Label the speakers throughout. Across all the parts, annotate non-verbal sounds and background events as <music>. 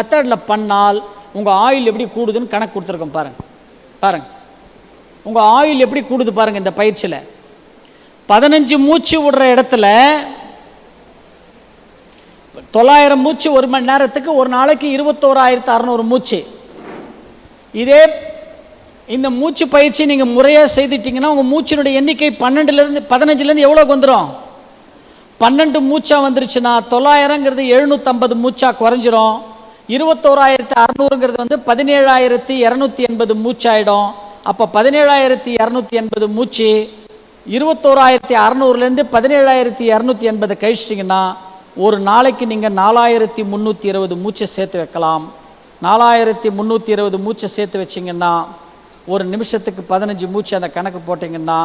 Speaker 1: மெத்தடில் பண்ணால் உங்கள் ஆயில் எப்படி கூடுதுன்னு கணக்கு கொடுத்துருக்கோம் பாருங்கள் பாருங்கள் உங்கள் ஆயில் எப்படி கூடுது பாருங்கள் இந்த பயிற்சியில். பதினஞ்சு மூச்சு விடுற இடத்துல தொள்ளாயிரம் மூச்சு ஒரு மணி நேரத்துக்கு ஒரு நாளைக்கு இருபத்தோராயிரத்து அறநூறு மூச்சு. இதே இந்த மூச்சு பயிற்சி நீங்கள் முறையாக செய்துட்டிங்கன்னா உங்கள் மூச்சினுடைய எண்ணிக்கை பன்னெண்டுலேருந்து பதினஞ்சுலேருந்து எவ்வளோக்கு வந்துடும் பன்னெண்டு மூச்சா வந்துருச்சுன்னா தொள்ளாயிரங்கிறது எழுநூற்றம்பது மூச்சா குறைஞ்சிரும். இருபத்தோராயிரத்தி அறநூறுங்கிறது வந்து பதினேழாயிரத்தி இரநூத்தி எண்பது மூச்சாயிடும். அப்போ பதினேழாயிரத்தி இரநூத்தி எண்பது மூச்சு இருபத்தோராயிரத்தி அறநூறுலேருந்து பதினேழாயிரத்தி இரநூத்தி எண்பது கழிச்சிட்டிங்கன்னா ஒரு நாளைக்கு நீங்கள் நாலாயிரத்தி முந்நூற்றி இருபது மூச்சை சேர்த்து வைக்கலாம். நாலாயிரத்தி முந்நூற்றி இருபது மூச்சை சேர்த்து வச்சிங்கன்னா ஒரு நிமிஷத்துக்கு பதினஞ்சு மூச்சு அந்த கணக்கு போட்டிங்கன்னா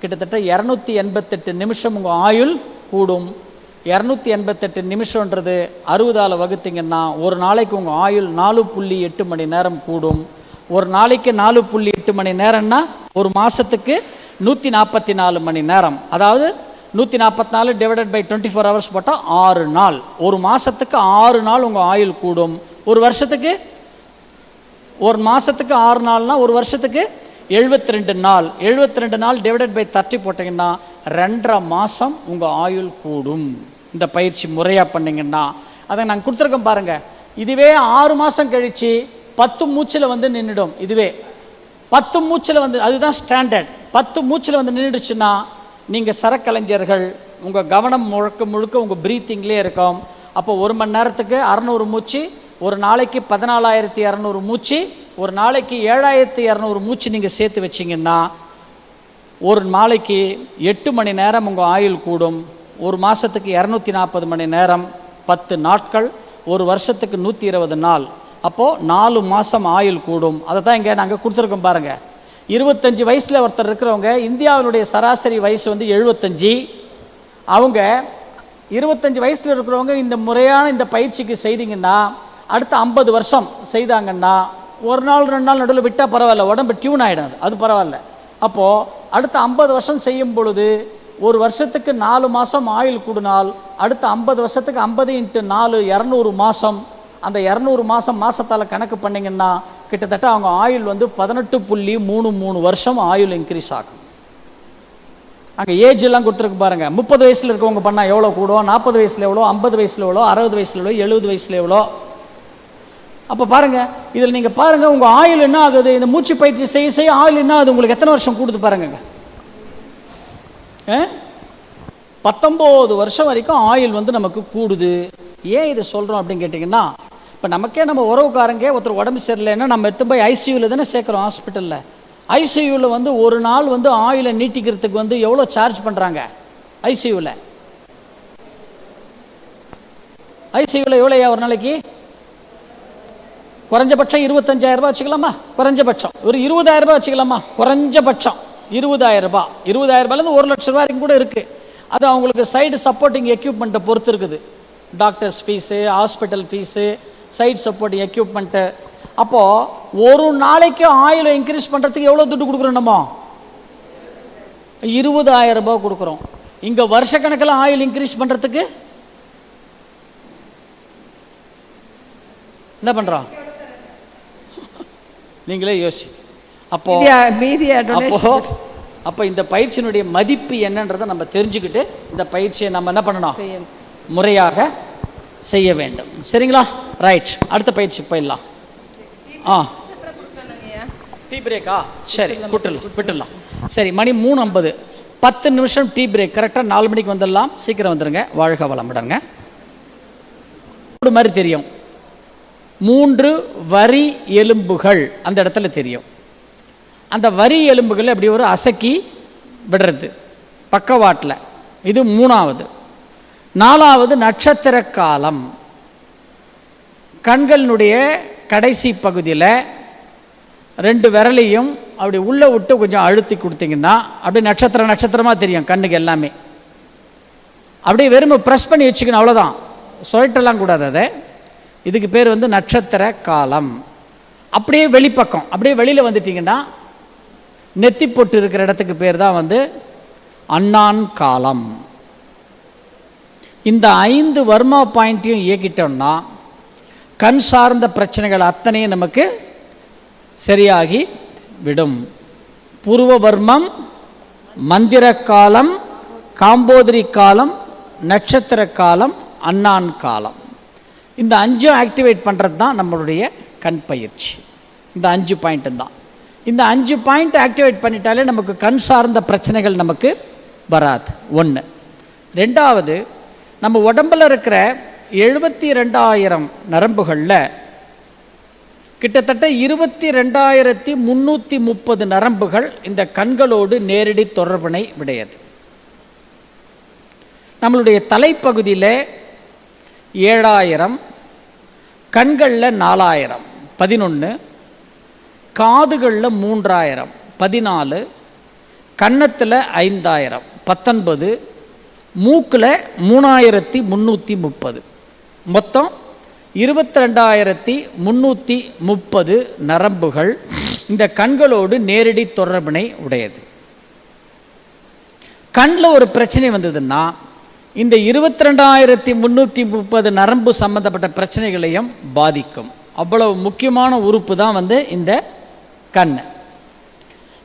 Speaker 1: கிட்டத்தட்ட இரநூத்தி எண்பத்தெட்டு நிமிஷம் உங்கள் ஆயுள் கூடும். இரநூத்தி எண்பத்தெட்டு நிமிஷன்றது அறுபதால் வகுத்தீங்கன்னா ஒரு நாளைக்கு உங்கள் ஆயுள் நாலு புள்ளி எட்டு மணி நேரம் கூடும். ஒரு நாளைக்கு நாலு புள்ளி எட்டு மணி நேரம்னா ஒரு மாதத்துக்கு நூற்றி நாற்பத்தி நாலு மணி நேரம். அதாவது நூற்றி நாற்பத்தி நாலு divided by twenty four hours போட்டால் ஆறு நாள். ஒரு மாதத்துக்கு ஆறு நாள் உங்கள் ஆயுள் கூடும். ஒரு வருஷத்துக்கு ஒரு மாதத்துக்கு ஆறு நாள்னா ஒரு வருஷத்துக்கு எழுபத்தி ரெண்டு நாள். எழுபத்தி ரெண்டு நாள் டிவைடட் பை தேர்ட்டி போட்டிங்கன்னா ரெண்டரை மாதம் உங்கள் ஆயுள் கூடும். இந்த பயிற்சி முறையாக பண்ணிங்கன்னா அதை நாங்கள் கொடுத்துருக்கோம் பாருங்கள் இதுவே ஆறு மாதம் கழித்து பத்து மூச்சில் வந்து நின்றுடும் இதுவே பத்து மூச்சில் வந்து அதுதான் ஸ்டாண்டர்ட் பத்து மூச்சில் வந்து நின்றுடுச்சுன்னா நீங்கள் சரக்கலைஞர்கள் உங்கள் கவனம் முழுக்க முழுக்க உங்கள் ப்ரீத்திங்லேயே இருக்கும். அப்போ ஒரு மணி நேரத்துக்கு அறநூறு மூச்சு ஒரு நாளைக்கு பதினாலாயிரத்தி இரநூறு மூச்சு ஒரு நாளைக்கு ஏழாயிரத்தி இரநூறு மூச்சு நீங்கள் சேர்த்து வச்சிங்கன்னா ஒரு நாளைக்கு எட்டு மணி நேரம் உங்கள் ஆயுள் கூடும். ஒரு மாதத்துக்கு இரநூத்தி நாற்பது மணி நேரம் பத்து நாட்கள் ஒரு வருஷத்துக்கு நூற்றி இருபது நாள். அப்போது நாலு மாதம் ஆயுள் கூடும். அதை தான் இங்கே நாங்கள் கொடுத்துருக்கோம் பாருங்கள் இருபத்தஞ்சி வயசில் ஒருத்தர் இருக்கிறவங்க இந்தியாவினுடைய சராசரி வயசு வந்து எழுபத்தஞ்சி. அவங்க இருபத்தஞ்சி வயசில் இருக்கிறவங்க இந்த முறையான இந்த பயிற்சிக்கு செய்தீங்கன்னா அடுத்த ஐம்பது வருஷம் செய்தாங்கன்னா ஒரு நாள் ரெண்டு நாள் நடுவில் விட்டால் பரவாயில்ல உடம்பு டியூன் ஆகிடாது அது அது பரவாயில்ல. அப்போது அடுத்த ஐம்பது வருஷம் செய்யும் பொழுது ஒரு வருஷத்துக்கு நாலு மாதம் ஆயுள் கூடினால் அடுத்த ஐம்பது வருஷத்துக்கு ஐம்பது இன்ட்டு நாலு இரநூறு மாதம் அந்த இரநூறு மாதம் மாதத்தால் கணக்கு பண்ணிங்கன்னா கிட்டத்தட்ட அவங்க ஆயுள் வந்து பதினெட்டு புள்ளி மூணு மூணு வருஷம் ஆயுள் இன்க்ரீஸ் ஆகும். அங்கே ஏஜ் எல்லாம் கொடுத்துருக்கு பாருங்க. முப்பது வயசில் இருக்கவங்க பண்ணால் எவ்வளோ கூடும்? நாற்பது வயசில் எவ்வளோ? ஐம்பது வயசில் எவ்வளோ? அறுபது வயசில் எவ்வளோ? எழுபது வயசில் எவ்வளோ? அப்போ பாருங்க இதில் நீங்கள் பாருங்கள் உங்கள் ஆயுள் என்ன ஆகுது? இந்த மூச்சு பயிற்சி செய்ய செய்ய ஆயுள் என்ன ஆகுது? உங்களுக்கு எத்தனை வருஷம் கூடுது பாருங்க பத்தொம்போது வருஷம் வரைக்கும் ஆயில் வந்து நமக்கு கூடுது. ஏன் இதை சொல்கிறோம் அப்படின்னு கேட்டிங்கன்னா இப்போ நமக்கே நம்ம உறவுக்காரங்க ஒருத்தர் உடம்பு சரியில்லைன்னா நம்ம எடுத்து போய் ஐசியூவில் தானே சேர்க்குறோம் ஹாஸ்பிட்டலில் ஐசியூவில் வந்து ஒரு நாள் வந்து ஆயிலை நீட்டிக்கிறதுக்கு வந்து எவ்வளோ சார்ஜ் பண்ணுறாங்க ஐசியூவில் ஐசியூவில் எவ்வளோயா ஒரு நாளைக்கு? குறைஞ்சபட்சம் இருபத்தஞ்சாயிரம் ரூபாய் வச்சுக்கலாமா? குறைஞ்சபட்சம். ஒரு இருபதாயிரம் ரூபாய் வச்சுக்கலாமா? குறைஞ்சபட்சம். இருபதாயிரம் ரூபாய் இருபதாயிரம் ரூபாயிலேருந்து ஒரு லட்ச ரூபாய் வரைக்கும் கூட இருக்குது அது அவங்களுக்கு சைடு சப்போர்ட்டிங் எக்யூப்மெண்ட்டை பொறுத்து இருக்குது. Doctors fees hospital fees side supporting equipment அப்போது ஒரு நாளைக்கு ஆயில் இன்க்ரீஸ் பண்ணுறதுக்கு எவ்வளோ துட்டு கொடுக்குறோம் நம்ம? இருபதாயிரம் ரூபாய் கொடுக்குறோம். இங்கே வருஷக்கணக்கில் ஆயில் இன்க்ரீஸ் பண்ணுறதுக்கு என்ன பண்ணுறோம் <laughs> நீங்களே யோசி. அப்போ
Speaker 2: மீதியா
Speaker 1: அப்போ
Speaker 2: டொனேஷன்
Speaker 1: அப்போ இந்த பயிற்சியினுடைய மதிப்பு என்னன்றதை நம்ம தெரிஞ்சுக்கிட்டு இந்த பயிற்சியை நம்ம என்ன பண்ணணும்? முறையாக செய்ய வேண்டும். சரிங்களா? ரைட் அடுத்த பயிற்சி போயிடலாம். ஆ. டீ பிரேக்கா சரி விட்டுடலாம் விட்டுடலாம். சரி மணி மூணு ஐம்பது பத்து நிமிஷம் டீ பிரேக் கரெக்டாக நாலு மணிக்கு வந்துடலாம். சீக்கிரம் வந்துடுங்க வாழ்க வளமுடங்க ஒரு மாதிரி தெரியும். மூன்று வரி எலும்புகள் அந்த இடத்துல தெரியும். அந்த வரி எலும்புகளை அப்படி ஒரு அசக்கி விடுறது. பக்கவாட்டில். இது மூணாவது. நாலாவது நட்சத்திர காலம். கண்களினுடைய கடைசி பகுதியில் ரெண்டு விரலையும் அப்படி உள்ளே விட்டு கொஞ்சம் அழுத்தி கொடுத்தீங்கன்னா அப்படியே நட்சத்திரம் நட்சத்திரமாக தெரியும் கண்ணுக்கு எல்லாமே. அப்படியே வெறும் ப்ரெஸ் பண்ணி வச்சுக்கணும் அவ்வளோதான் சுழட்டலாம் கூடாது அதை. இதுக்கு பேர் வந்து நட்சத்திர காலம். அப்படியே வெளிப்பக்கம் அப்படியே வெளியில் வந்துட்டிங்கன்னா நெத்தி பொட்டு இருக்கிற இடத்துக்கு பேர் தான் வந்து அண்ணான் காலம். இந்த ஐந்து வர்மா பாயிண்ட்டையும் இயக்கிட்டோம்னா கண் சார்ந்த பிரச்சனைகள் அத்தனையும் நமக்கு சரியாகி விடும். பூர்வவர்மம் மந்திர காலம் காம்போதிரி காலம் நட்சத்திர காலம் அண்ணான் காலம். இந்த அஞ்சும் ஆக்டிவேட் பண்ணுறது தான் நம்மளுடைய கண் பயிற்சி. இந்த அஞ்சு பாயிண்ட்டு தான் இந்த அஞ்சு பாயிண்ட் ஆக்டிவேட் பண்ணிட்டாலே நமக்கு கண் சார்ந்த பிரச்சனைகள் நமக்கு வராது. ஒன்று ரெண்டாவது நம்ம உடம்பில் இருக்கிற எழுபத்தி ரெண்டாயிரம் நரம்புகளில் கிட்டத்தட்ட இருபத்தி ரெண்டாயிரத்தி முந்நூற்றி முப்பது நரம்புகள் இந்த கண்களோடு நேரடி தொடர்பினை உடையது நம்மளுடைய தலைப்பகுதியில் ஏழாயிரம் கண்களில் நாலாயிரம். பதினொன்று காதுகளில் மூன்றாயிரம் பதினாலு கன்னத்தில் ஐந்தாயிரம் பத்தொன்பது மூக்கில் மூணாயிரத்தி முந்நூற்றி முப்பது. மொத்தம் இருபத்தி ரெண்டாயிரத்தி முந்நூற்றி முப்பது நரம்புகள் இந்த கண்களோடு நேரடி தொடர்பினை உடையது. கண்ணில் ஒரு பிரச்சனை வந்ததுன்னா இந்த இருபத்தி ரெண்டாயிரத்தி முந்நூற்றி முப்பது நரம்பு சம்மந்தப்பட்ட பிரச்சனைகளையும் பாதிக்கும். அவ்வளவு முக்கியமான உறுப்பு தான் வந்து இந்த கண்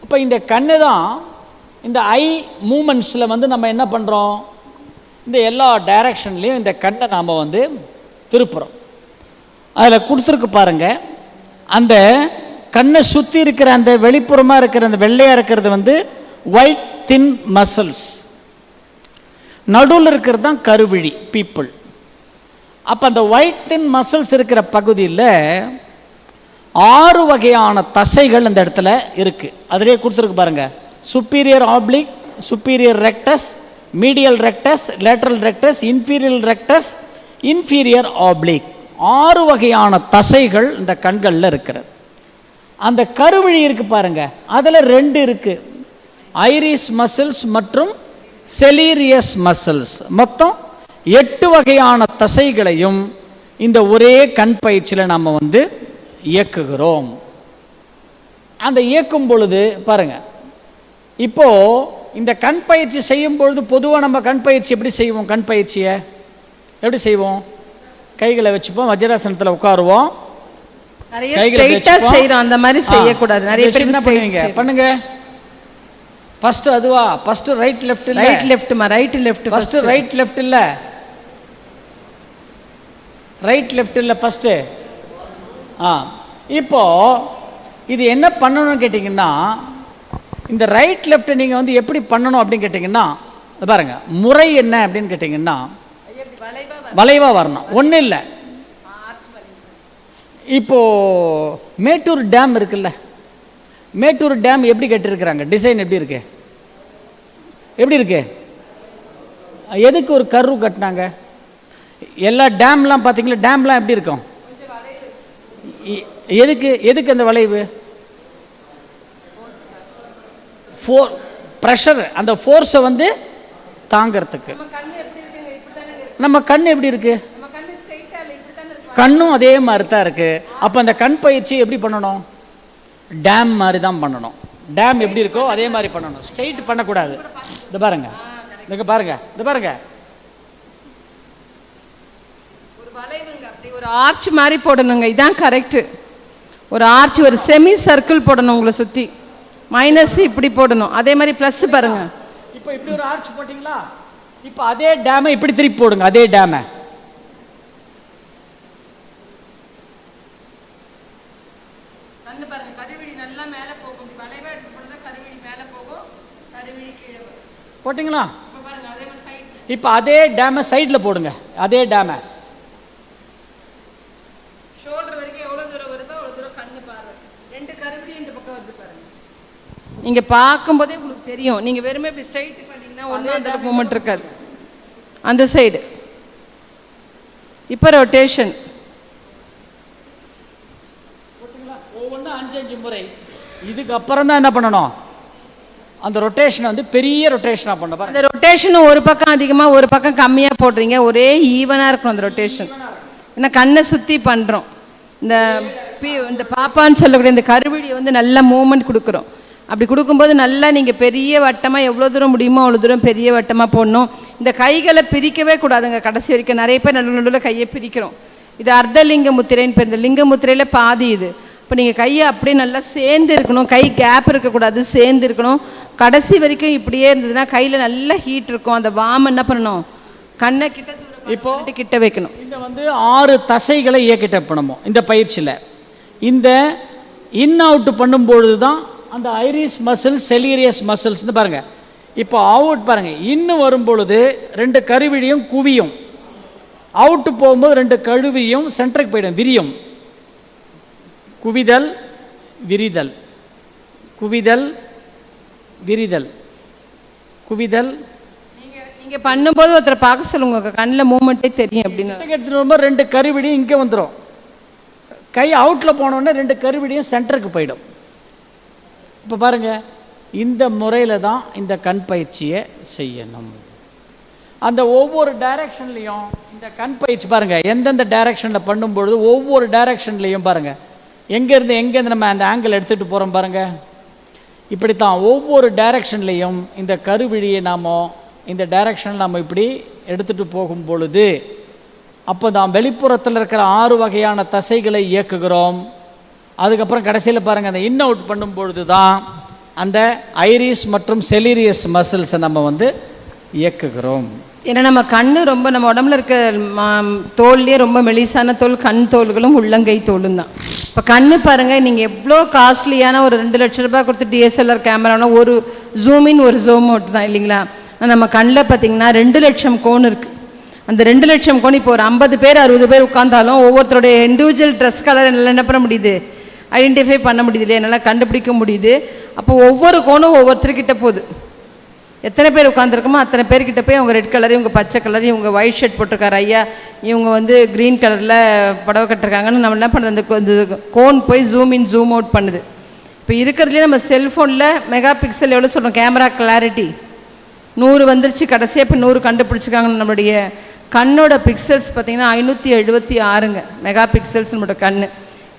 Speaker 1: அப்போ இந்த கண்ணு தான் இந்த ஐ மூமெண்ட்ஸில் வந்து நம்ம என்ன பண்ணுறோம் இந்த எல்லா டைரக்ஷன்லேயும் இந்த கண்ணை நாம் வந்து திருப்புறோம். அதில் கொடுத்துருக்கு பாருங்க அந்த கண்ணை சுற்றி இருக்கிற அந்த வெளிப்புறமாக இருக்கிற அந்த வெள்ளையாக இருக்கிறது வந்து ஒயிட் தின் மசில்ஸ் நடுவில் இருக்கிறது தான் கருவிழி பீப்புள் அப்போ அந்த ஒயிட் தின் மசில்ஸ் இருக்கிற பகுதியில் ஆறு வகையான தசைகள் அந்த இடத்துல இருக்குது அதிலே கொடுத்துருக்கு பாருங்கள் superior oblique superior rectus medial rectus lateral rectus inferior rectus inferior oblique ஆறு வகையான தசைகள் இந்த கண்களில் இருக்கிறது. அந்த கருவிழி இருக்கு பாருங்க. அதில் ரெண்டு இருக்கு. ஐரிஸ் மசில்ஸ் மற்றும் செலீரியஸ் மசில்ஸ் மொத்தம் எட்டு வகையான தசைகளையும் இந்த ஒரே கண் பயிற்சியில் நம்ம வந்து இயக்குகிறோம். அந்த இயக்கும் பொழுது பாருங்க. இப்போ இந்த கண் பயிற்சி செய்யும் பொழுது பொதுவாக நம்ம கண் பயிற்சி எப்படி செய்வோம்? கண் பயிற்சியை எப்படி செய்வோம்? கைகளை வச்சுப்போம் வஜ்ராசனத்தில் உட்காருவோம்.
Speaker 2: செய்றோம் அந்த மாதிரி செய்யக்கூடாது. நிறைய
Speaker 1: என்ன பண்ணுவீங்க? பண்ணுங்க. ஃபர்ஸ்ட் அதுவா? ஃபர்ஸ்ட் ரைட் லெஃப்ட் இல்ல?
Speaker 2: Right லெஃப்ட்மா right left
Speaker 1: first right left இல்ல? ரைட் லெஃப்ட் இல்ல ஃபர்ஸ்ட் ஆ இப்போது இது என்ன பண்ணணும்னு கேட்டிங்கன்னா இந்த ரைட் லெஃப்ட் நீங்கள் வந்து எப்படி பண்ணணும் அப்படின்னு கேட்டிங்கன்னா பாருங்கள் முறை என்ன அப்படின்னு கேட்டிங்கன்னா வளைவாக வரணும். ஒன்றும் இல்லை. இப்போது மேட்டூர் டேம் இருக்குல்ல மேட்டூர் டேம் எப்படி கட்டிருக்கிறாங்க டிசைன் எப்படி இருக்கு? எப்படி இருக்கு? எதுக்கு ஒரு கரு கட்டினாங்க? எல்லா டேம்லாம் பார்த்தீங்களா டேம்லாம் எப்படி இருக்கும்? எதுக்கு எதுக்கு அந்த வளைவு? ஃபோர் ப்ரெஷர் அந்த ஃபோர்ஸை வந்து தாங்கிறதுக்கு. நம்ம கண் எப்படி இருக்கு? கண்ணும் அதே மாதிரி தான் இருக்கு. அப்போ அந்த கண் பயிற்சி எப்படி பண்ணணும்? டேம் மாதிரி தான் பண்ணணும். டேம் எப்படி இருக்கோ அதே மாதிரி பண்ணணும். ஸ்ட்ரெயிட் பண்ணக்கூடாது. இந்த பாருங்க. இங்க பாருங்க. இந்த பாருங்க.
Speaker 2: ஆர்ச் மாதிரி போடணுங்க. இதான் கரெக்ட் ஒரு ஆர்ச் ஒரு செமி சர்க்கிள் போடணும் உங்களை சுத்தி. மைனஸ் இப்படி போடணும். அதே மாதிரி ப்ளஸ் பாருங்க.
Speaker 1: இப்போ இப்படி ஒரு ஆர்ச் போட்டிங்களா? இப்போ அதே டேமை இப்படி திருப்பி போடுங்க அதே டேமை
Speaker 2: கண்ணு பாருங்க கருவிழி நல்லா மேலே போகும். வளைவா எடுத்து போடுறதா கருவிழி மேலே போகும்? கருவிழி கீழே வரும்.
Speaker 1: போட்டிங்களா?
Speaker 2: இப்போ பாருங்க அதே மாதிரி சைட்
Speaker 1: இப்போ அதே டேமை சைடில் போடுங்க. அதே டேமை
Speaker 2: ஷோல்டர் வரைக்கும் எவ்வளோ தூரம் வருதோ அவ்வளோ தூரம் கண்ணு பாருங்க ரெண்டு கருவிழி இந்த பக்கம் வந்து பாருங்க நீங்க பார்க்கும்போதே உங்களுக்கு தெரியும். நீங்க வெறுமே இப்படி ஸ்ட்ரைட் பண்ணீங்கன்னா ஒன்றும் அந்த மூமெண்ட் இருக்காது. அந்த சைடு இப்போ ரொட்டேஷன்
Speaker 1: ஒவ்வொன்றும் அஞ்சு அஞ்சு முறை. இதுக்கு அப்புறம் தான் என்ன பண்ணணும்? அந்த ரொட்டேஷன் வந்து பெரிய ரொட்டேஷனாக பண்ண பாருங்க.
Speaker 2: அந்த ரொட்டேஷனும் ஒரு பக்கம் அதிகமாக ஒரு பக்கம் கம்மியாக போடுறீங்க. ஒரே ஈவனாக இருக்கணும் அந்த ரொட்டேஷன் ஏன்னா கண்ணை சுற்றி பண்ணுறோம் இந்த பி இந்த பாப்பான்னு சொல்லக்கூடிய இந்த கருவிழியை வந்து நல்ல மூமெண்ட் கொடுக்குறோம். அப்படி கொடுக்கும்போது நல்லா நீங்கள் பெரிய வட்டமாக எவ்வளோ தூரம் முடியுமோ அவ்வளோ தூரம் பெரிய வட்டமாக போடணும். இந்த கைகளை பிரிக்கவே கூடாதுங்க. கடைசி வரைக்கும் நிறைய பேர் நடுவு நடுவில் கையை பிரிக்கிறோம். இது அர்த்தலிங்க முத்திரைன்னு பேர். இந்த லிங்க முத்திரையில் பாதி இது. இப்போ நீங்கள் கையை அப்படியே நல்லா சேர்ந்து இருக்கணும். கை கேப் இருக்கக்கூடாது. சேர்ந்து இருக்கணும். கடைசி வரைக்கும் இப்படியே இருந்ததுன்னா கையில் நல்ல ஹீட் இருக்கும். அந்த வாம் என்ன பண்ணணும்? கண்ணை கிட்ட
Speaker 1: இப்போ
Speaker 2: கிட்ட வைக்கணும்.
Speaker 1: இந்த வந்து ஆறு தசைகளை இயக்கிட்ட பண்ணணும். இந்த பயிற்சியில். இந்த இன் அவுட் பண்ணும்பொழுது தான் அந்த ஐரிஸ் மசில்ஸ் செலீரியஸ் மசில்ஸ்னு பாருங்கள் இப்போ அவுட் பாருங்கள் இன்னு வரும்பொழுது ரெண்டு கருவிழியும் குவியும். அவுட்டு போகும்போது ரெண்டு கழுவியும் சென்டருக்கு போயிடும். விரியும். குவிதல் விரிதல். குவிதல் விரிதல். குவிதல்.
Speaker 2: நீங்கள் பண்ணும்போது ஒருத்தரை பார்க்க சொல்லுங்க. உங்கள் கண்ணில் மூமெண்ட்டே தெரியும் அப்படின்னு.
Speaker 1: எடுத்துட்டு வரும்போது ரெண்டு கருவிடியும் இங்கே வந்துடும் கை அவுட்டில் போனோடனே ரெண்டு கருவிடியும் சென்டருக்கு போயிடும். இப்போ பாருங்கள் இந்த முறையில் தான் இந்த கண் பயிற்சியை செய்யணும். அந்த ஒவ்வொரு டைரக்ஷன்லேயும் இந்த கண் பயிற்சி பாருங்கள் எந்தெந்த டைரக்ஷனில் பண்ணும்பொழுது ஒவ்வொரு டைரக்ஷன்லேயும் பாருங்கள் எங்கேருந்து எங்கேருந்து நம்ம அந்த ஆங்கிள் எடுத்துகிட்டு போகிறோம் பாருங்க. இப்படித்தான் ஒவ்வொரு டைரக்ஷன்லேயும் இந்த கருவிழியை நாம் இந்த டைரக்ஷனில் நம்ம இப்படி எடுத்துகிட்டு போகும் பொழுது அப்போ தான் வெளிப்புறத்தில் இருக்கிற ஆறு வகையான தசைகளை இயக்குகிறோம். அதுக்கப்புறம் கடைசியில் பாருங்கள் அந்த இன் அவுட் பண்ணும் பொழுது தான் அந்த ஐரிஸ் மற்றும் செலீரியஸ் மசில்ஸை நம்ம வந்து இயக்குகிறோம்.
Speaker 2: ஏன்னா நம்ம கண் ரொம்ப நம்ம உடம்புல இருக்க ம- தோல்லையே ரொம்ப மெலிசான தோல் கண் தோல்களும் உள்ளங்கை தோலும் தான். இப்போ கண்ணு பாருங்கள் நீங்கள் எவ்வளோ காஸ்ட்லியான ஒரு ரெண்டு லட்ச ரூபாய் கொடுத்து டிஎஸ்எல்ஆர் கேமரானா ஒரு ஜூமின் ஒரு ஜூம் அவுட் தான் இல்லைங்களா? நம்ம கண்ணில் பார்த்தீங்கன்னா ரெண்டு லட்சம் கோன் இருக்குது அந்த ரெண்டு லட்சம் கோன் இப்போ ஒரு ஐம்பது பேர் அறுபது பேர் உட்காந்தாலும் ஒவ்வொருத்தருடைய இண்டிவிஜுவல் ட்ரெஸ் கலர் என்னால் என்ன பண்ண முடியுது? ஐடென்டிஃபை பண்ண முடியுது இல்லையா? என்னால் கண்டுபிடிக்க முடியுது. அப்போ ஒவ்வொரு கோனும் ஒவ்வொருத்தர்கிட்ட போகுது. எத்தனை பேர் உட்காந்துருக்கோமோ அத்தனை பேர்கிட்ட போய் அவங்க ரெட் கலர் இவங்க பச்சை கலர் இவங்க ஒயிட் ஷர்ட் போட்டிருக்காரு ஐயா. இவங்க வந்து க்ரீன் கலரில் புடவை கட்டிருக்காங்கன்னு நம்ம என்ன பண்ணுறது அந்த கோன் போய் ஜூம் இன் ஜூம் அவுட் பண்ணுது. இப்போ இருக்கிறதுலே நம்ம செல்ஃபோனில் மெகா பிக்சல் எவ்வளோ சொல்கிறோம் கேமரா கிளாரிட்டி நூறு வந்துருச்சு. கடைசியாக இப்போ நூறு கண்டுபிடிச்சிருக்காங்க நம்மளுடைய கண்ணோட பிக்சல்ஸ் பார்த்தீங்கன்னா ஐநூற்றி எழுபத்தி ஆறுங்க. மெகா பிக்சல்ஸ் நம்மளோட கண்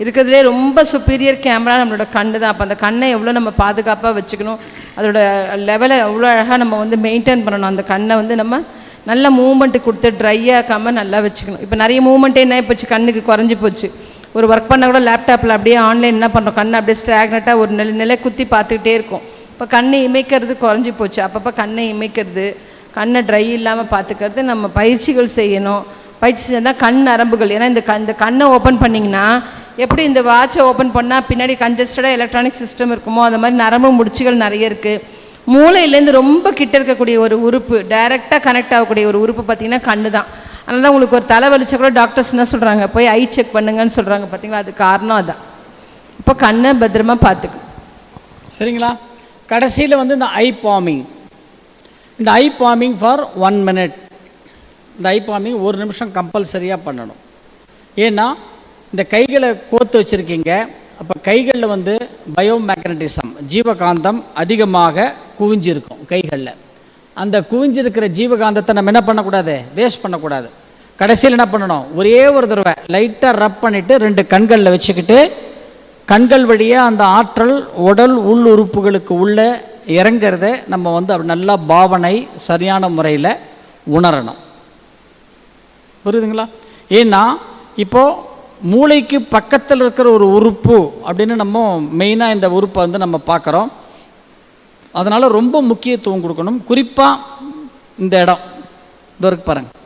Speaker 2: இருக்கிறதுலே ரொம்ப சுப்பீரியர் கேமரா நம்மளோட கண்ணு தான். அப்போ அந்த கண்ணை எவ்வளோ நம்ம பாதுகாப்பாக வச்சுக்கணும் அதோட லெவலை எவ்வளோ அழகாக நம்ம வந்து மெயின்டைன் பண்ணணும் அந்த கண்ணை வந்து நம்ம நல்ல மூமெண்ட்டு கொடுத்து ட்ரை ஆக்காமல் நல்லா வச்சுக்கணும். இப்போ நிறைய மூமெண்ட்டே என்ன போச்சு கண்ணுக்கு குறைஞ்சி போச்சு. ஒரு ஒர்க் பண்ணால் கூட லேப்டாப்பில் அப்படியே ஆன்லைன் என்ன பண்ணுறோம் கண்ணை அப்படியே ஸ்டாக்னட்டாக ஒரு நிலை நிலை குத்தி பார்த்துக்கிட்டே இருக்கும். இப்போ கண்ணை இமைக்கிறது குறைஞ்சி போச்சு. அப்பப்போ கண்ணை இமைக்கிறது கண்ணை ட்ரை இல்லாமல் பார்த்துக்கிறது நம்ம பயிற்சிகள் செய்யணும். பயிற்சி செஞ்சால் கண் நரம்புகள் ஏன்னா இந்த க இந்த கண்ணை ஓப்பன் பண்ணிங்கன்னா எப்படி இந்த வாட்சை ஓப்பன் பண்ணால் பின்னாடி கன்ஜஸ்டடாக எலக்ட்ரானிக் சிஸ்டம் இருக்குமோ அந்த மாதிரி நரம்பு முடிச்சுகள் நிறைய இருக்குது மூளையிலேருந்து ரொம்ப கிட்ட இருக்கக்கூடிய ஒரு உறுப்பு டைரெக்டாக கனெக்ட் ஆகக்கூடிய ஒரு உறுப்பு பார்த்தீங்கன்னா கண்ணு தான் அதனால தான் உங்களுக்கு ஒரு தலை வலிச்சா கூட டாக்டர்ஸ் என்ன சொல்கிறாங்க போய் ஐ செக் பண்ணுங்கன்னு சொல்கிறாங்க பார்த்தீங்களா? அது காரணம் அதான். இப்போ கண்ணை பத்திரமா பார்த்துக்கணும்.
Speaker 1: சரிங்களா? கடைசியில் வந்து இந்த ஐ பாமிங் இந்த eye palming for one minute இந்த ஐ பாமிங் ஒரு நிமிஷம் கம்பல்சரியாக பண்ணணும். ஏன்னா இந்த கைகளை கோத்து வச்சுருக்கீங்க. அப்போ கைகளில் வந்து பயோமேக்னட்டிசம் ஜீவகாந்தம் அதிகமாக குவிஞ்சிருக்கும் கைகளில். அந்த குவிஞ்சிருக்கிற ஜீவகாந்தத்தை நம்ம என்ன பண்ணக்கூடாது? வேஸ்ட் பண்ணக்கூடாது. கடைசியில் என்ன பண்ணணும்? ஒரே ஒரு தடவை லைட்டாக ரப் பண்ணிவிட்டு ரெண்டு கண்களில் வச்சுக்கிட்டு கண்கள் வழியாக அந்த ஆற்றல் உடல் உள் உறுப்புகளுக்கு உள்ளே இறங்கிறத நம்ம வந்து அப்படி நல்லா பாவனை சரியான முறையில் உணரணும். புரியுதுங்களா? ஏன்னா இப்போது மூளைக்கு பக்கத்தில் இருக்கிற ஒரு உறுப்பு அப்படின்னு நம்ம மெயினாக இந்த உறுப்பை வந்து நம்ம பார்க்குறோம். அதனால் ரொம்ப முக்கியத்துவம் கொடுக்கணும். குறிப்பாக இந்த இடம். இது இருக்கு பாருங்கள்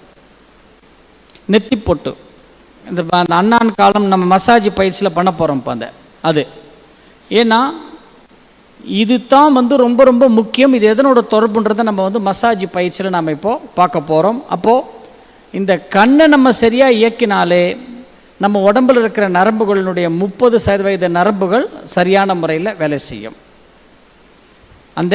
Speaker 1: நெத்தி பொட்டு இந்த அந்த அண்ணான் காலம் நம்ம மசாஜ் பயிற்சியில் பண்ண போகிறோம் இப்போ அந்த அது. ஏன்னா இது தான் வந்து ரொம்ப ரொம்ப முக்கியம். இது எதனோட தொடர்புன்றதை நம்ம வந்து மசாஜ் பயிற்சியில் நம்ம இப்போது பார்க்க போகிறோம் அப்போது இந்த கண்ணை நம்ம சரியாக இயக்கினாலே நம்ம உடம்புல இருக்கிற நரம்புகளினுடைய முப்பது சதவீத நரம்புகள் சரியான முறையில் வேலை செய்யும். அந்த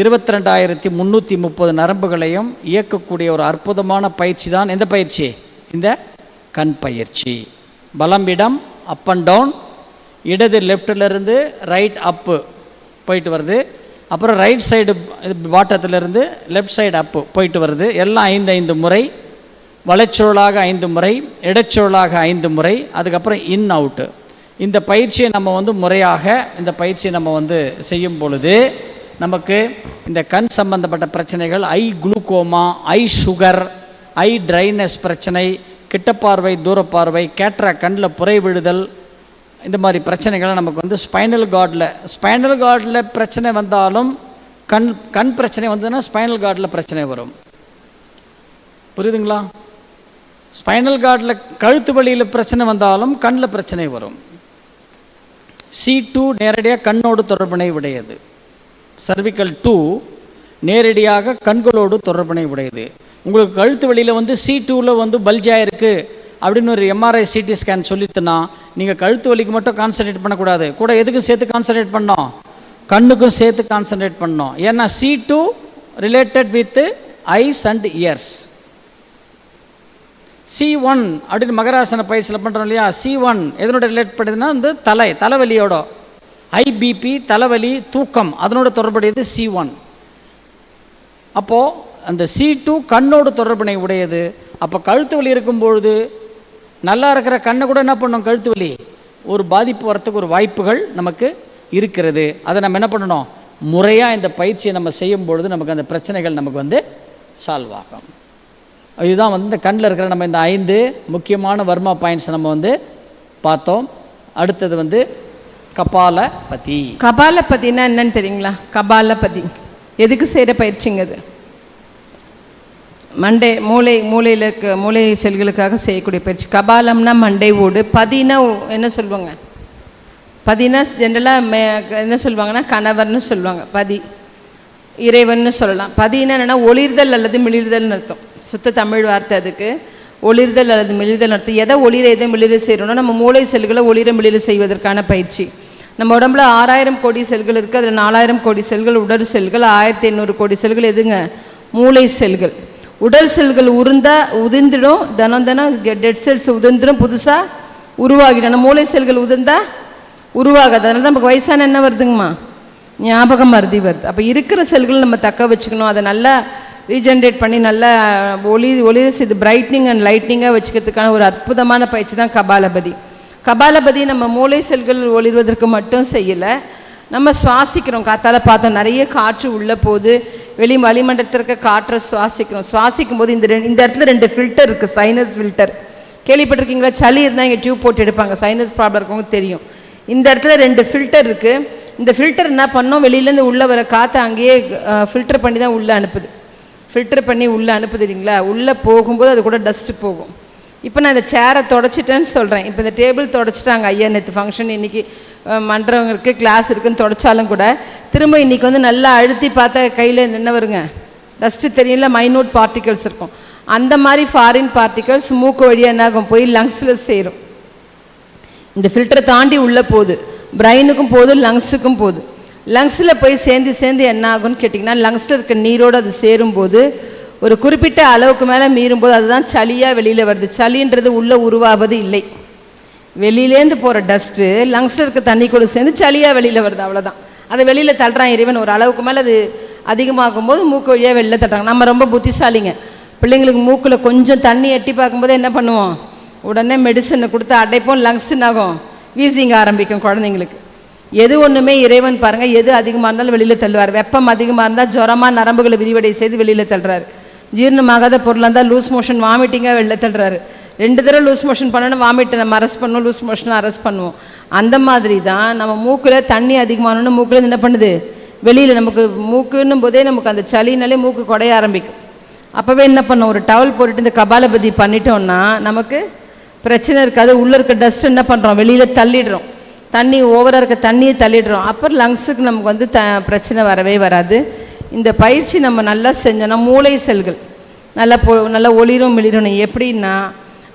Speaker 1: இருபத்தி ரெண்டாயிரத்தி முந்நூற்றி முப்பது நரம்புகளையும் இயக்கக்கூடிய ஒரு அற்புதமான பயிற்சி தான் எந்த பயிற்சி? இந்த கண் பயிற்சி. பலம்பிடம் அப் அண்ட் டவுன் இடது லெஃப்டிலிருந்து ரைட் அப்பு போயிட்டு வருது. அப்புறம் ரைட் சைடு பாட்டத்திலிருந்து லெஃப்ட் சைடு அப்பு போயிட்டு வருது. எல்லாம் ஐந்து ஐந்து முறை வலச்சுழலாக ஐந்து முறை இடைச்சொருளாக ஐந்து முறை அதுக்கப்புறம் இன் அவுட்டு இந்த பயிற்சியை நம்ம வந்து முறையாக இந்த பயிற்சியை நம்ம வந்து செய்யும் பொழுது நமக்கு இந்த கண் சம்பந்தப்பட்ட பிரச்சனைகள் eye glaucoma eye sugar eye dryness பிரச்சனை கிட்டப்பார்வை தூரப்பார்வை கேட்ரா கண்ணில் புரை விழுதல் இந்த மாதிரி பிரச்சனைகளை நமக்கு வந்து ஸ்பைனல் கார்டில் ஸ்பைனல் கார்டில் பிரச்சனை வந்தாலும் கண் கண் பிரச்சனை வந்ததுன்னா ஸ்பைனல் கார்டில் பிரச்சனை வரும். புரியுதுங்களா? ஸ்பைனல் கார்டில் கழுத்து வழியில் பிரச்சனை வந்தாலும் கண்ணில் பிரச்சனை வரும். சி டூ நேரடியாக கண்ணோடு தொடர்பினை உடையது. சர்விக்கல் டூ நேரடியாக கண்களோடு தொடர்பினை உடையது. உங்களுக்கு கழுத்து வழியில் வந்து சி டூவில் வந்து பல்ஜாக இருக்குது அப்படின்னு ஒரு எம்ஆர்ஐ சிடி ஸ்கேன் சொல்லித்துனா நீங்கள் கழுத்து வலிக்கு மட்டும் கான்சன்ட்ரேட் பண்ணக்கூடாது. கூட எதுக்கும் சேர்த்து கான்சன்ட்ரேட் பண்ணோம்? கண்ணுக்கும் சேர்த்து கான்சன்ட்ரேட் பண்ணோம். ஏன்னா C two related with eyes and ears C one அப்படின்னு மகராசன பயிற்சியில் பண்ணுறோம் இல்லையா? சி ஒன் எதனோட ரிலேட் பண்ணுதுன்னா வந்து தலை தலைவலியோட. ஐபிபி தலைவலி தூக்கம் அதனோட தொடர்புடையது சி ஒன் அப்போது அந்த சி டூ கண்ணோடு தொடர்பினை உடையது. அப்போ கழுத்து வலி இருக்கும்பொழுது நல்லா இருக்கிற கண்ணை கூட என்ன பண்ணும்? கழுத்து வலி. ஒரு பாதிப்பு வரத்துக்கு ஒரு வாய்ப்புகள் நமக்கு இருக்கிறது. அதை நம்ம என்ன பண்ணணும்? முறையாக இந்த பயிற்சியை நம்ம செய்யும் பொழுது நமக்கு அந்த பிரச்சனைகள் நமக்கு வந்து சால்வ் ஆகும். இதுதான் வந்து இந்த கண்ணில் இருக்கிற நம்ம இந்த ஐந்து முக்கியமான வர்மா பாயிண்ட்ஸ் நம்ம வந்து பார்த்தோம். அடுத்தது வந்து கபால பதி
Speaker 2: கபாலபதினா என்னன்னு தெரியுங்களா? கபாலபதி. எதுக்கு செய்கிற பயிற்சிங்க அது மண்டை மூளை மூளையில் இருக்க மூளை செல்களுக்காக செய்யக்கூடிய பயிற்சி. கபாலம்னா மண்டை ஓடு. பதினா என்ன சொல்லுவாங்க? பதினா ஜென்ரலாக மே என்ன சொல்லுவாங்கன்னா கணவர்னு சொல்லுவாங்க. பதி. இறைவன்னு சொல்லலாம். பதினா என்னென்னா ஒளிர்தல் அல்லது மிளிர்தல்னு அர்த்தம். சுத்த தமிழ் வார்த்தை அதுக்கு. ஒளிர்தல் அல்லது மெளிதல் அர்த்தம். எதை ஒளிர எதை மிளிர செய்கிறோம்னா நம்ம மூளை செல்களை ஒளிர மிளிர செய்வதற்கான பயிற்சி. நம்ம உடம்புல ஆறாயிரம் கோடி செல்கள் இருக்குது அதில் நாலாயிரம் கோடி செல்கள் உடல் செல்கள் ஆயிரத்தி எண்ணூறு கோடி செல்கள் எதுங்க? மூளை செல்கள். உடல் செல்கள் உருந்தா உதிர்ந்துடும் தினம் தினம் டெட் செல்ஸ் உதிர்ந்துடும் புதுசாக உருவாகிடும். நம்ம மூளை செல்கள் உதிர்ந்தா உருவாகாது. அதனால தான் நமக்கு வயசான என்ன வருதுங்கம்மா? ஞாபகம் மருதி வருது. அப்போ இருக்கிற செல்கள் நம்ம தக்க வச்சுக்கணும். அதை நல்லா ரீஜென்ரேட் பண்ணி நல்லா ஒளி ஒளி இது பிரைட்னிங் அண்ட் லைட்னிங்காக வச்சுக்கிறதுக்கான ஒரு அற்புதமான பயிற்சி தான் கபாலபதி. கபாலபதி நம்ம மூளை செல்கள் ஒளிர்வதற்கு மட்டும் செய்யலை. நம்ம சுவாசிக்கிறோம். காத்தால் பார்த்தோம் நிறைய காற்று உள்ள போது வெளி வளிமண்டலத்திற்கு காற்றை சுவாசிக்கிறோம். சுவாசிக்கும் போது இந்த ரெண்டு- இந்த இடத்துல ரெண்டு ஃபில்டர் இருக்குது சைனஸ் ஃபில்டர் கேள்விப்பட்டிருக்கீங்களா? சளி இருந்தால் இங்கே டியூப் போட்டு எடுப்பாங்க. சைனஸ் ப்ராப்ளம் இருக்கவங்க தெரியும். இந்த இடத்துல ரெண்டு ஃபில்டர் இருக்குது இந்த ஃபில்டர் என்ன பண்ணோம்? வெளியிலேருந்து உள்ளே வர காற்றை அங்கேயே ஃபில்டர் பண்ணி தான் உள்ளே அனுப்புது. ஃபில்டர் பண்ணி உள்ளே அனுப்புது உள்ளே போகும்போது அது கூட டஸ்ட்டு போகும். இப்போ நான் இந்த சேரை தொடச்சிட்டேன்னு சொல்கிறேன் இப்போ இந்த டேபிள் தொடச்சிட்டாங்க ஐயா நேற்று ஃபங்க்ஷன் இன்றைக்கி மன்றம் இருக்குது கிளாஸ் இருக்குதுன்னு தொடச்சாலும் கூட திரும்ப இன்றைக்கி வந்து நல்லா அழுத்தி பார்த்தா கையில் நின்று வருங்க டஸ்ட்டு தெரியல மைனூட் பார்ட்டிகல்ஸ் இருக்கும். அந்த மாதிரி ஃபாரின் பார்ட்டிகல்ஸ் மூக்கு வழியாக என்ன ஆகும் போய் லங்ஸில் சேரும். இந்த ஃபில்டரை தாண்டி உள்ளே போகுது. பிரெயினுக்கும் போகுது லங்ஸுக்கும் போகுது. லங்ஸில் போய் சேர்ந்து சேர்ந்து என்ன ஆகும்னு கேட்டிங்கன்னா லங்ஸில் இருக்க நீரோடு அது சேரும்போது ஒரு குறிப்பிட்ட அளவுக்கு மேலே மீறும்போது அதுதான் சளியாக வெளியில் வருது. சளின்றது உள்ளே உருவாவது இல்லை. வெளியிலேருந்து போகிற டஸ்ட்டு லங்ஸில் இருக்க தண்ணி கூட சேர்ந்து சளியாக வெளியில் வருது அவ்வளோதான் அதை வெளியில் தள்ளுறான் இறைவன். ஒரு அளவுக்கு மேலே அது அதிகமாகும் போது மூக்கு வழியாக வெளில தட்டுறாங்க நம்ம ரொம்ப புத்திசாலிங்க. பிள்ளைங்களுக்கு மூக்கில் கொஞ்சம் தண்ணி எட்டி பார்க்கும்போது என்ன பண்ணுவோம்? உடனே மெடிசனை கொடுத்து அடைப்போம் லங்ஸ் ஆகும் வீசிங்க ஆரம்பிக்கும் குழந்தைங்களுக்கு. எது ஒன்றுமே இறைவன் பாருங்கள் எது அதிகமாக இருந்தாலும் வெளியில் தள்ளுவார். வெப்பம் அதிகமாக இருந்தால் ஜுரமாக நரம்புகளை விரிவடை செய்து வெளியில் தள்ளுறாரு. ஜீரணமாகாத பொருளாக இருந்தால் லூஸ் மோஷன் வாமிட்டிங்காக வெளில தள்ளுறாரு. ரெண்டு தடவை லூஸ் மோஷன் பண்ணணும் வாமிட்டை நம்ம அரெஸ்ட் பண்ணுவோம் லூஸ் மோஷனை அரெஸ்ட் பண்ணுவோம். அந்த மாதிரி தான் நம்ம மூக்கில் தண்ணி அதிகமானோன்னு மூக்கில் என்ன பண்ணுது? வெளியில் நமக்கு மூக்குன்னும் போதே நமக்கு அந்த சளினாலே மூக்கு குடைய ஆரம்பிக்கும். அப்போவே என்ன பண்ணோம்? ஒரு டவல் போட்டுட்டு இந்த கபாலபதி பண்ணிட்டோம்னா நமக்கு பிரச்சனை இருக்காது. உள்ளே இருக்க டஸ்ட் என்ன பண்ணுறோம் வெளியில் தள்ளிடுறோம். தண்ணி ஓவராக இருக்க தண்ணியை தள்ளிடுறோம். அப்புறம் லங்ஸுக்கு நமக்கு வந்து த பிரச்சனை வரவே வராது. இந்த பயிற்சி நம்ம நல்லா செஞ்சோன்னா மூளை செல்கள். நல்லா பொ நல்லா ஒளிரும் மிளிரணும். எப்படின்னா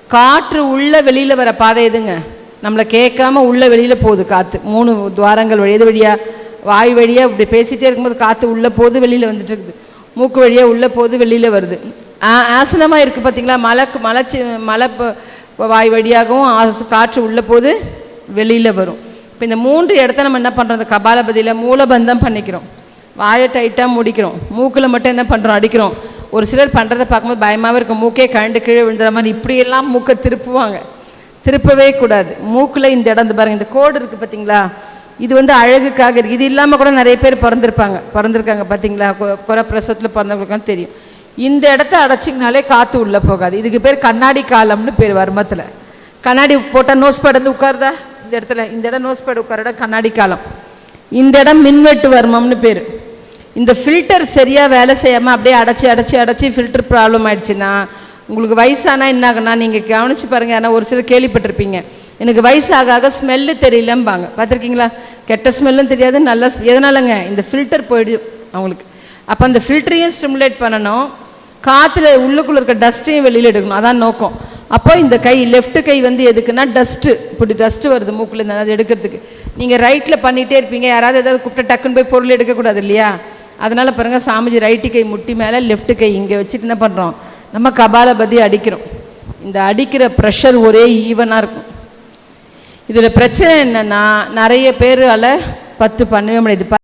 Speaker 2: காற்று உள்ளே வெளியில் வர பாதை எதுங்க? நம்மளை கேட்காம உள்ளே வெளியில் போகுது காற்று மூணு துவாரங்கள் வழி எது வழியாக வாய் வழியாக இப்படி பேசிகிட்டே இருக்கும்போது காற்று உள்ளே போகுது வெளியில் வந்துட்டு இருக்குது. மூக்கு வழியாக உள்ளே போகுது வெளியில் வருது. ஆ- ஆசனமாக இருக்குது பார்த்தீங்களா மலை மலைச்சி மலை வாய் வழியாகவும் ஆச காற்று உள்ளே போகுது வெளியில் வரும். இப்போ இந்த மூன்று இடத்த நம்ம என்ன பண்ணுறோம் இந்த கபாலபதியில் மூலபந்தம் பண்ணிக்கிறோம். வாயை டைட்டாக முடிக்கிறோம். மூக்கில் மட்டும் என்ன பண்ணுறோம் அடிக்கிறோம். ஒரு சிலர் பண்ணுறத பார்க்கும்போது பயமாகவும் இருக்கும். மூக்கே கழண்டு கீழே விழுந்துற மாதிரி இப்படியெல்லாம் மூக்கை திருப்புவாங்க. திருப்பவே கூடாது. மூக்கில் இந்த இடம் பாருங்கள் இந்த கோடு இருக்குது பார்த்தீங்களா இது வந்து அழகுக்காக இருக்குது இது இல்லாமல் கூட நிறைய பேர் பிறந்திருப்பாங்க. பிறந்திருக்காங்க பார்த்தீங்களா கொ- குறை பிரசவத்தில் பிறந்தவங்களுக்கும் தெரியும். இந்த இடத்த அடைச்சிங்கனாலே காற்று உள்ளே போகாது. இதுக்கு பேர் கண்ணாடி காலம்னு பேர் வருமத்தில். கண்ணாடி போட்டால் நோஸ் படந்து உட்காருதா? இந்த இடத்துல இந்த இடம் நோஸ் பேட் உட்கார இடம் கண்ணாடி காலம். இந்த இடம் மின்வெட்டு வர்மம்னு பேர். இந்த ஃபில்டர் சரியாக வேலை செய்யாமல் அப்படியே அடைச்சி அடைச்சி அடைச்சி ஃபில்டர் ப்ராப்ளம் ஆயிடுச்சுன்னா உங்களுக்கு வயசானா என்ன ஆகுனா நீங்கள் கவனிச்சு பாருங்கள் ஏன்னா ஒரு சிலர் கேள்விப்பட்டிருப்பீங்க. எனக்கு வயசாக ஆக ஸ்மெல்லு தெரியலம்பாங்க. பார்த்துருக்கீங்களா? கெட்ட ஸ்மெல்லும் தெரியாது நல்ல எதனாலங்க? இந்த ஃபில்டர் போயிடும் அவங்களுக்கு. அப்போ அந்த ஃபில்டரையும் ஸ்டிமுலேட் பண்ணணும். காற்றுல உள்ளுக்குள்ள இருக்க டஸ்ட்டையும் வெளியில் எடுக்கணும். அதான் நோக்கம். அப்போ இந்த கை லெஃப்ட் கை வந்து எதுக்குன்னா டஸ்ட்டு இப்படி டஸ்ட்டு வருது மூக்கில் இந்த அதை எடுக்கிறதுக்கு. நீங்கள் ரைட்டில் பண்ணிகிட்டே இருப்பீங்க. யாராவது ஏதாவது கூப்பிட்டு டக்குன்னு போய் பொருள் எடுக்கக்கூடாது இல்லையா? அதனால் பாருங்கள் சாமிஜி ரைட்டு கை முட்டி மேலே லெஃப்ட் கை இங்கே வச்சுட்டு என்ன பண்ணுறோம் நம்ம கபாலபதி அடிக்கிறோம். இந்த அடிக்கிற ப்ரெஷர் ஒரே ஈவனாக இருக்கும். இதில் பிரச்சனை என்னென்னா நிறைய பேரால் பத்து பண்ணவே முடியாது.